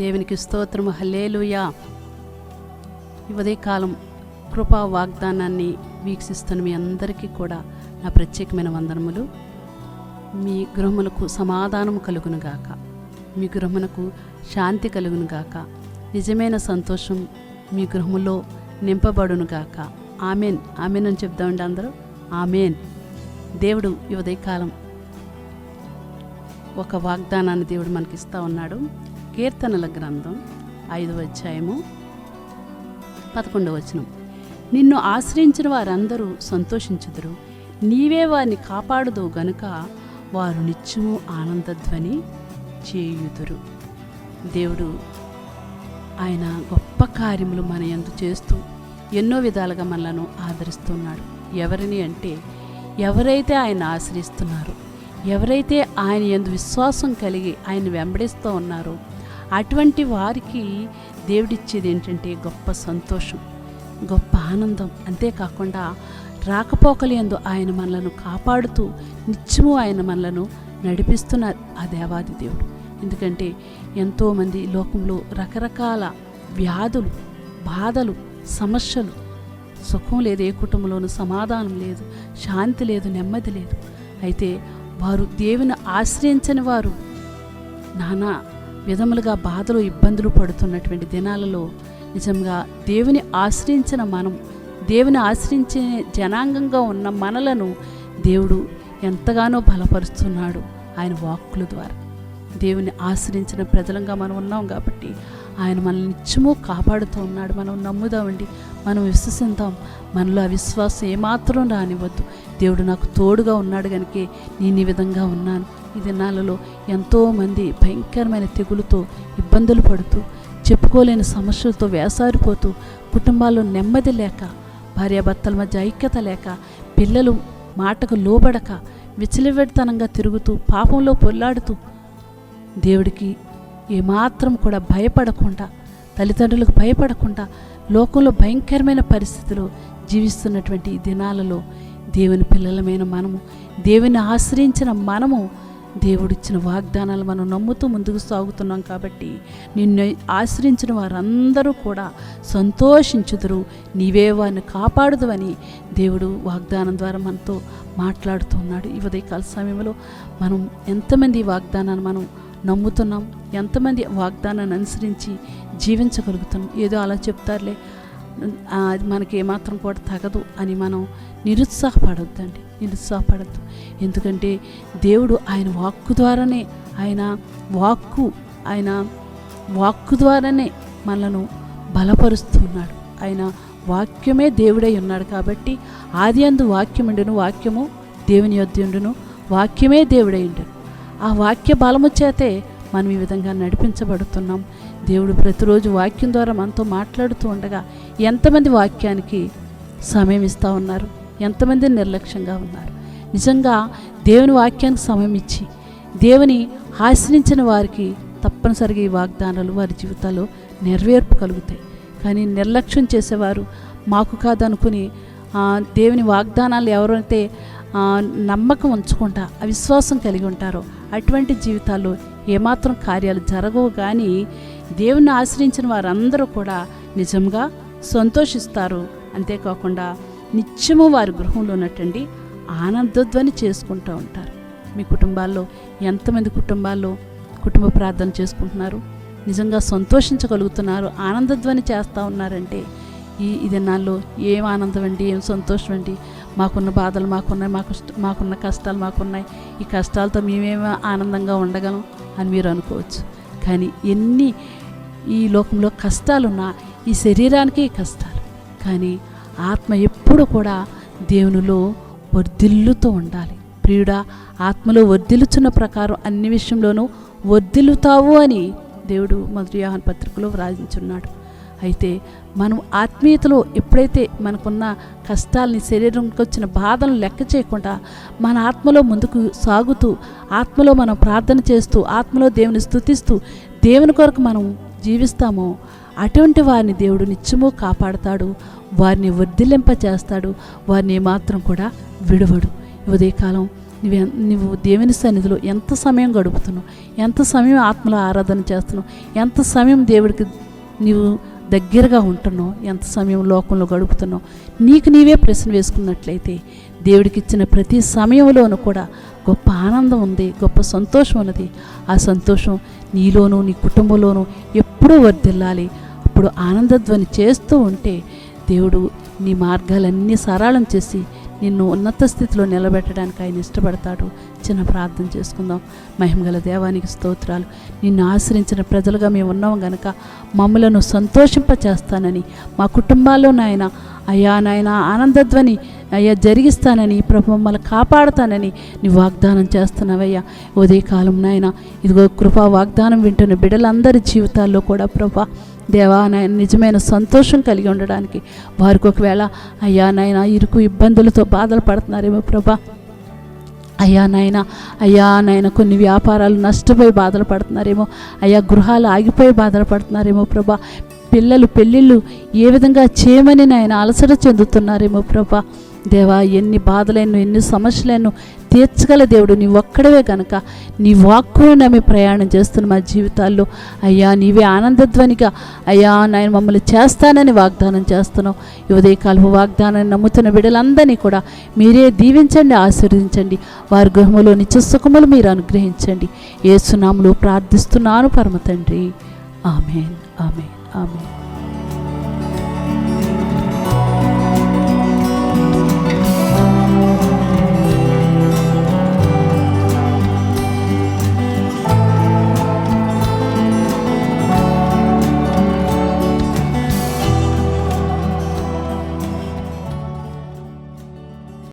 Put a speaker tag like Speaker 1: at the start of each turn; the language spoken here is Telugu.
Speaker 1: దేవునికి స్తోత్రము. హల్లేలుయా. ఈ ఉదయకాలం కృపా వాగ్దానాన్ని వీక్షిస్తున్న మీ అందరికీ కూడా నా ప్రత్యేకమైన వందనములు. మీ గృహములకు సమాధానము కలుగునుగాక మీ గృహమునకు శాంతి కలుగునుగాక నిజమైన సంతోషం మీ గృహములో నింపబడునుగాక ఆమెన్. ఆమెన్ అని చెప్దామండి అందరూ. ఆమెన్. దేవుడు ఈ ఉదయకాలం ఒక వాగ్దానాన్ని దేవుడు మనకిస్తూ ఉన్నాడు. కీర్తనల గ్రంథం ఐదవ అధ్యాయము పదకొండవ వచనం. నిన్ను ఆశ్రయించిన వారందరూ సంతోషించుదురు. నీవే వారిని కాపాడుదు గనుక వారు నిత్యము ఆనందధ్వని చేయుదురు. దేవుడు ఆయన గొప్ప కార్యములు మన యందు చేస్తూ ఎన్నో విధాలుగా మనలను ఆదరిస్తున్నాడు. ఎవరిని అంటే ఎవరైతే ఆయన ఆశ్రయిస్తున్నారో ఎవరైతే ఆయన ఎందు విశ్వాసం కలిగి ఆయన వెంబడిస్తూ ఉన్నారో అటువంటి వారికి దేవుడిచ్చేది ఏంటంటే గొప్ప సంతోషం గొప్ప ఆనందం. అంతేకాకుండా రాకపోకలియందు ఆయన మనలను కాపాడుతూ నిత్యము ఆయన మనలను నడిపిస్తున్న ఆ దేవాది దేవుడు. ఎందుకంటే ఎంతోమంది లోకంలో రకరకాల వ్యాధులు బాధలు సమస్యలు సుఖం లేదు ఏ కుటుంబంలోనూ సమాధానం లేదు శాంతి లేదు నెమ్మది లేదు. అయితే వారు దేవుని ఆశ్రయించని వారు నానా విధములుగా బాధలు ఇబ్బందులు పడుతున్నటువంటి దినాలలో నిజంగా దేవుని ఆశ్రయించిన మనం దేవుని ఆశ్రయించే జనాంగంగా ఉన్న మనలను దేవుడు ఎంతగానో బలపరుస్తున్నాడు ఆయన వాక్కుల ద్వారా. దేవుని ఆశ్రయించిన ప్రజలంగా మనం ఉన్నాం కాబట్టి ఆయన మనల్ని నిత్యము కాపాడుతూ ఉన్నాడు. మనం నమ్ముదామండి మనం విశ్వసిద్దాం. మనలో అవిశ్వాసం ఏమాత్రం రానివ్వద్దు. దేవుడు నాకు తోడుగా ఉన్నాడు కనుకే నేను ఈ విధంగా ఉన్నాను. ఈ దినాలలో ఎంతోమంది భయంకరమైన తెగులతో ఇబ్బందులు పడుతూ చెప్పుకోలేని సమస్యలతో వేసారిపోతూ కుటుంబాల్లో నెమ్మది లేక భార్యాభర్తల మధ్య ఐక్యత లేక పిల్లలు మాటకు లోబడక విచలివెడతనంగా తిరుగుతూ పాపంలో పొల్లాడుతూ దేవుడికి ఏమాత్రం కూడా భయపడకుండా తల్లిదండ్రులకు భయపడకుండా లోకంలో భయంకరమైన పరిస్థితిలో జీవిస్తున్నటువంటి ఈ దినాలలో దేవుని పిల్లలమైన మనము దేవుని ఆశ్రయించిన మనము దేవుడిచ్చిన వాగ్దానాలు మనం నమ్ముతూ ముందుకు సాగుతున్నాం కాబట్టి నిన్ను ఆశ్రయించిన వారందరూ కూడా సంతోషించుదురు. నీవే వారిని కాపాడుదువని దేవుడు వాగ్దానం ద్వారా మనతో మాట్లాడుతున్నాడు ఈ ఉదయకాల సమయంలో మనం ఎంతమంది వాగ్దానాన్ని మనం నమ్ముతున్నాం ఎంతమంది వాగ్దానాన్ని అనుసరించి జీవించగలుగుతున్నాం? ఏదో అలా చెప్తారులే. అది మనకి ఏమాత్రం కూడా తగదు అని మనం నిరుత్సాహపడొద్దండి. నిరుత్సాహపడద్దు. ఎందుకంటే దేవుడు ఆయన వాక్కు ద్వారానే ఆయన వాక్కు ఆయన వాక్కు ద్వారానే మనలను బలపరుస్తున్నాడు. ఆయన వాక్యమే దేవుడై ఉన్నాడు కాబట్టి ఆది అందు వాక్యముండును వాక్యము దేవుని యొద్దుండును వాక్యమే దేవుడై ఉండును ఆ వాక్య బలము చేతే మనం ఈ విధంగా నడిపించబడుతున్నాం. దేవుడు ప్రతిరోజు వాక్యం ద్వారా మనతో మాట్లాడుతూ ఉండగా ఎంతమంది వాక్యానికి సమయం ఇస్తూ ఉన్నారు? ఎంతమంది నిర్లక్ష్యంగా ఉన్నారు? నిజంగా దేవుని వాక్యానికి సమయం ఇచ్చి దేవుని ఆశ్రయించిన వారికి తప్పనిసరిగా ఈ వాగ్దానాలు వారి జీవితాల్లో నెరవేర్పు కలుగుతాయి. కానీ నిర్లక్ష్యం చేసేవారు మాకు కాదనుకుని దేవుని వాగ్దానాలు ఎవరైతే నమ్మకం ఉంచకుండా అవిశ్వాసం కలిగి ఉంటారో అటువంటి జీవితాల్లో ఏమాత్రం కార్యాలు జరగవు. కానీ దేవుని ఆశ్రయించిన వారందరూ కూడా నిజంగా సంతోషిస్తారు. అంతేకాకుండా నిత్యము వారి గృహంలో ఉన్నట్టండి ఆనందధ్వని చేసుకుంటూ ఉంటారు. మీ కుటుంబాల్లో ఎంతమంది కుటుంబాల్లో కుటుంబ ప్రార్థన చేసుకుంటున్నారు నిజంగా సంతోషించగలుగుతున్నారు ఆనందధ్వని చేస్తూ ఉన్నారంటే ఈ ఇది నాలో ఏం ఆనందం అండి ఏం సంతోషం అండి మాకున్న బాధలు మాకున్నాయి మాకు మాకున్న కష్టాలు మాకున్నాయి. ఈ కష్టాలతో మేమేమి ఆనందంగా ఉండగలం అని మీరు అనుకోవచ్చు. కానీ ఎన్ని ఈ లోకంలో కష్టాలున్నా ఈ శరీరానికి కష్టాలు. కానీ ఆత్మ ఎప్పుడు కూడా దేవునిలో వర్ధిల్లుతూ ఉండాలి. ప్రియుడా ఆత్మలో వర్ధిల్లుచున్న ప్రకారం అన్ని విషయంలోనూ వర్ధిల్లుతావు అని దేవుడు మొదటి పత్రికలో వ్రాయించున్నాడు. అయితే మనం ఆత్మీయతలో ఎప్పుడైతే మనకున్న కష్టాలని శరీరంకి వచ్చిన బాధలను లెక్క చేయకుండా మన ఆత్మలో ముందుకు సాగుతూ ఆత్మలో మనం ప్రార్థన చేస్తూ ఆత్మలో దేవుని స్థుతిస్తూ దేవుని కొరకు మనం జీవిస్తామో అటువంటి వారిని దేవుడు నిత్యము కాపాడతాడు వారిని వర్ధిల్లింప చేస్తాడు వారిని ఏమాత్రం కూడా విడవడు. ఉదయకాలం నువ్వు నువ్వు దేవుని సన్నిధిలో ఎంత సమయం గడుపుతున్నావు ఎంత సమయం ఆత్మలో ఆరాధన చేస్తున్నావు ఎంత సమయం దేవుడికి నీవు దగ్గరగా ఉంటున్నావు ఎంత సమయం లోకంలో గడుపుతున్నావు నీకు నీవే ప్రశ్న వేసుకున్నట్లయితే దేవుడికి ఇచ్చిన ప్రతి సమయంలోనూ కూడా గొప్ప ఆనందం ఉంది గొప్ప సంతోషం ఉన్నది. ఆ సంతోషం నీలోనూ నీ కుటుంబంలోనూ ఎప్పుడూ వర్ధిల్లాలి. అప్పుడు ఆనందధ్వని చేస్తూ ఉంటే దేవుడు నీ మార్గాలన్నీ సరళం చేసి నిన్ను ఉన్నత స్థితిలో నిలబెట్టడానికి ఆయన ఇష్టపడతాడు. చిన్న ప్రార్థన చేసుకుందాం. మహిమగల దేవానికి స్తోత్రాలు. నిన్ను ఆశ్రయించిన ప్రజలుగా మేము ఉన్నాం గనక మమ్మలను సంతోషింపచేస్తానని మా కుటుంబాల్లో నాయన అయ్యా నాయన ఆనందధ్వని అయ్యా జరిగిస్తానని ప్రభు మమ్మల్ని కాపాడుతానని నీ వాగ్దానం చేస్తున్నావయ్యా. ఉదయకాలం నాయన ఇదిగో కృపా వాగ్దానం వింటున్న బిడ్డలందరి జీవితాల్లో కూడా ప్రభా దేవా నాయన నిజమైన సంతోషం కలిగి ఉండడానికి వారికి ఒకవేళ అయ్యా నాయన ఇరుకు ఇబ్బందులతో బాధలు పడుతున్నారేమో ప్రభా. అయ్యా నాయన అయ్యా నాయన కొన్ని వ్యాపారాలు నష్టపోయి బాధలు పడుతున్నారేమో. అయ్యా గృహాలు ఆగిపోయి బాధలు పడుతున్నారేమో ప్రభా. పిల్లలు పెళ్ళిళ్ళు ఏ విధంగా చేయమని నాయన అలసట చెందుతున్నారేమో ప్రభా. దేవా ఎన్ని బాధలైన ఎన్ని సమస్యలను తీర్చగల దేవుడు నీ ఒక్కడవే కనుక నీ వాక్కును నమ్మి ప్రయాణం చేస్తున్న మా జీవితాల్లో అయ్యా నీవే ఆనందధ్వనిగా అయ్యా నాయన మమ్మల్ని చేస్తానని వాగ్దానం చేస్తున్నావు. ఈ ఉదయకాలపు వాగ్దానాన్ని నమ్ముతున్న బిడ్డలందరినీ కూడా మీరే దీవించండి ఆశీర్వదించండి. వారి గృహములో నిత్య సుఖములు మీరు అనుగ్రహించండి. ఏసునాములు ప్రార్థిస్తున్నాను పరమ తండ్రి. Amen amen amen.